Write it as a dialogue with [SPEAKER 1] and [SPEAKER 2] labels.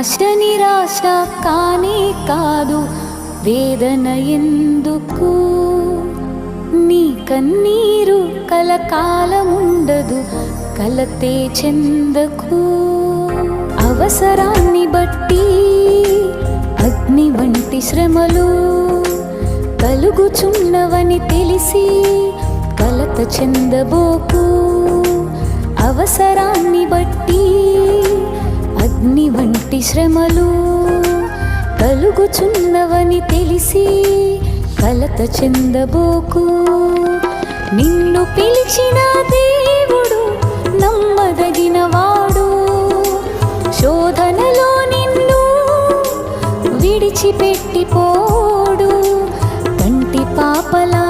[SPEAKER 1] ఆశ నిరాశ కానే కాదు వేదన ఎందుకు? నీ కన్నీరు కలకాలముండదు కలతే చెందకు. అవసరాన్ని బట్టి అగ్ని వంటి శ్రమలు కలుగుచున్నవని తెలిసి కలత చెందబోకు. అవసరాన్ని బట్టి ఇంటి శ్రమలు కలుగుచున్నవని తెలిసి కలత చెందబోకు. నిన్ను పిలిచిన దేవుడు నమ్మదగినవాడు శోధనలో నిన్ను విడిచిపెట్టిపోడు కంటి పాపలా